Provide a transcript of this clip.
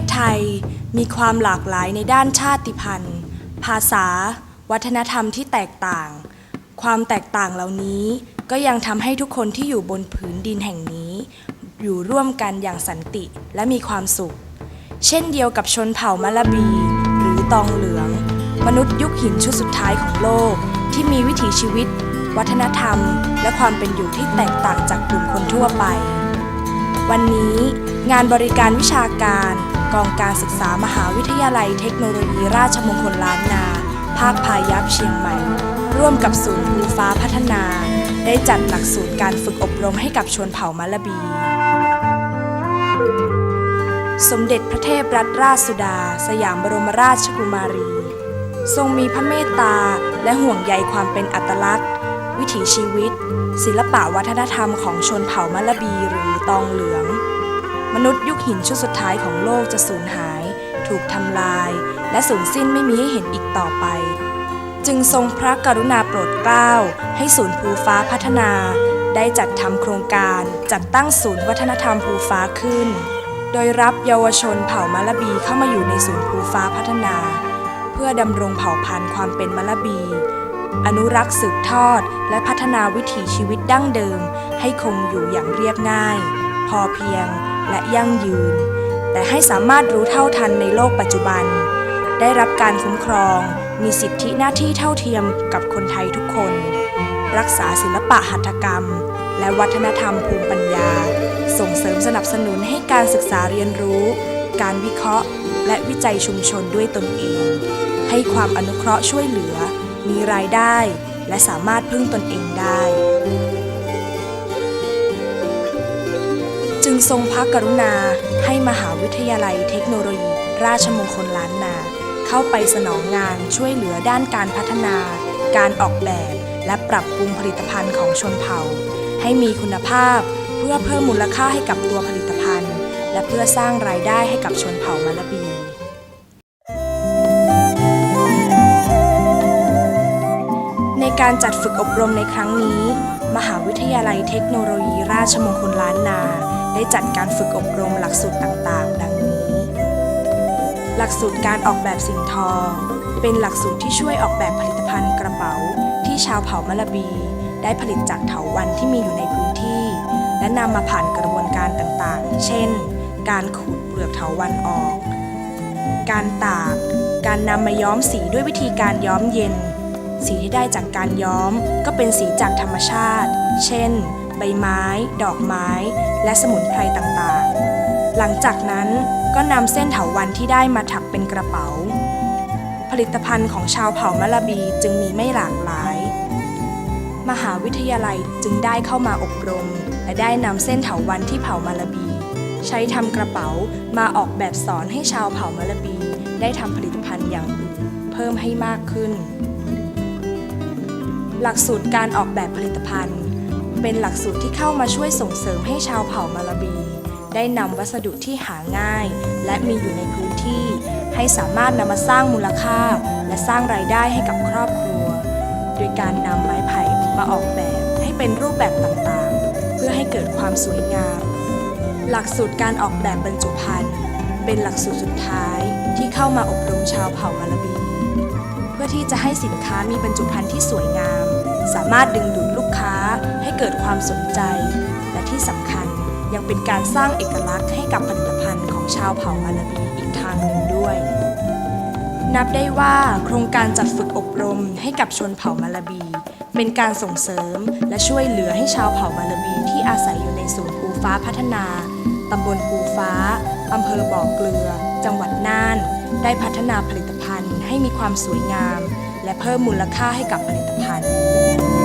ศไทยมีความหลากหลายในด้านชาติพันธุ์ ภาษา วัฒนธรรมที่แตกต่าง ความแตกต่างเหล่านี้ก็ยังทำให้ทุกคนที่อยู่บนผืนดินแห่งนี้ อยู่ร่วมกันอย่างสันติและมีความสุข เช่นเดียวกับชนเผ่ามะละบี หรือตองเหลือง มนุษย์ยุคหินชุดสุดท้ายของโลก ที่มีวิถีชีวิต วัฒนธรรม และความเป็นอยู่ที่แตกต่างจากกลุ่มคนทั่วไป วันนี้งานบริการวิชาการ กองการศึกษามหาวิทยาลัยเทคโนโลยีราชมงคลล้านนา ภาคพายัพเชียงใหม่ ร่วมกับศูนย์ภูฟ้าพัฒนา ได้จัดหลักสูตรการฝึกอบรมให้กับชนเผ่ามะละบี สมเด็จพระเทพรัตนราชสุดา สยามบรมราชกุมารี ทรงมีพระเมตตาและห่วงใยความเป็นอัตลักษณ์ วิถีชีวิต ศิลปะวัฒนธรรมของชนเผ่ามะละบีหรือตองเหลือง มนุษย์ยุคหินชุดสุดท้ายของโลกจะสูญหาย ถูกทำลาย และสูญสิ้นไม่มีให้เห็นอีกต่อไป จึงทรงพระกรุณาโปรดเกล้า ให้ศูนย์ภูฟ้าพัฒนา ได้จัดทำโครงการจัดตั้งศูนย์วัฒนธรรมภูฟ้าขึ้น โดยรับเยาวชนเผ่ามะละบีเข้ามาอยู่ในศูนย์ภูฟ้าพัฒนา เพื่อดำรงเผ่าพันธุ์ความเป็นมะละบี อนุรักษ์สืบทอด และพัฒนาวิถีชีวิตดั้งเดิม ให้คงอยู่อย่างเรียบง่าย พอเพียง และยั่งยืน แต่ให้สามารถรู้เท่าทันในโลกปัจจุบัน ได้รับการคุ้มครอง มีสิทธิหน้าที่เท่าเทียมกับคนไทยทุกคน รักษาศิลปะหัตถกรรม และวัฒนธรรมภูมิปัญญา ส่งเสริมสนับสนุนให้การศึกษาเรียนรู้ การวิเคราะห์ และวิจัยชุมชนด้วยตนเอง ให้ความอนุเคราะห์ช่วยเหลือ มีรายได้ และสามารถพึ่งตนเองได้ ทรงพระกรุณา ให้มหาวิทยาลัยเทคโนโลยี ราชมงคลล้านนา เข้าไปสนองงานช่วยเหลือด้านการพัฒนา การออกแบบ และปรับปรุงผลิตภัณฑ์ของชนเผ่า ให้มีคุณภาพเพื่อเพิ่มมูลค่าให้กับตัวผลิตภัณฑ์ และเพื่อสร้างรายได้ให้กับชนเผ่ามะละบีในการจัดฝึกอบรมในครั้งนี้ มหาวิทยาลัยเทคโนโลยีราชมงคลล้านนา ได้จัดการฝึกอบรมหลักสูตรต่างๆ ดังนี้ หลักสูตรการออกแบบสิ่งทอ เป็นหลักสูตรที่ช่วยออกแบบผลิตภัณฑ์กระเป๋า ที่ชาวเผ่ามะละบี ได้ผลิตจากเถาวัลย์ที่มีอยู่ในพื้นที่ และนำมาผ่านกระบวนการต่างๆ เช่น การขูดเปลือกเถาวัลย์ออก การตาก การนำมาย้อมสีด้วยวิธีการย้อมเย็นสีที่ได้จากการย้อมก็เป็นสีจากธรรมชาติ เช่น ใบไม้ ดอกไม้ และสมุนไพรต่างๆ หลังจากนั้นก็นำเส้นเถาวัลย์ที่ได้มาถักเป็นกระเป๋า ผลิตภัณฑ์ของชาวเผ่ามะละบีจึงมีไม่หลากหลาย มหาวิทยาลัยจึงได้เข้ามาอบรม และได้นำเส้นเถาวัลย์ที่เผ่ามะละบี ใช้ทำกระเป๋ามาออกแบบสอนให้ชาวเผ่ามะละบี ได้ทำผลิตภัณฑ์อย่างอื่นเพิ่มให้มากขึ้นหลักสูตรการออกแบบผลิตภัณฑ์ เป็นหลักสูตรที่เข้ามาช่วยส่งเสริมให้ชาวเผ่ามาลาบี ได้นำวัสดุที่หาง่าย และมีอยู่ในพื้นที่ ให้สามารถนำมาสร้างมูลค่า และสร้างรายได้ให้กับครอบครัว โดยการนำไม้ไผ่มาออกแบบให้เป็นรูปแบบต่างๆ เพื่อให้เกิดความสวยงาม หลักสูตรการออกแบบบรรจุภัณฑ์เป็นหลักสูตรสุดท้ายที่เข้ามาอบรมชาวเผ่ามาลาบี พื่อที่จะให้สินค้ามีบรรจุภัณฑ์ที่สวยงาม สามารถดึงดูดลูกค้าให้เกิดความสนใจ และที่สำคัญยังเป็นการสร้างเอกลักษณ์ให้กับผลิตภัณฑ์ของชาวเผ่าอาราบีอีกทางหนึ่งด้วย นับได้ว่าโครงการจัดฝึกอบรมให้กับชนเผ่ามาลาบี เป็นการส่งเสริมและช่วยเหลือให้ชาวเผ่ามาลาบีที่อาศัยอยู่ในศูนย์ปูฟ้าพัฒนาตำบลปูฟ้าอำเภอบ่อเกลือ จังหวัดน่าน ได้พัฒนาผลิตภัณฑ์ ให้มีความสวยงาม และเพิ่มมูลค่าให้กับผลิตภัณฑ์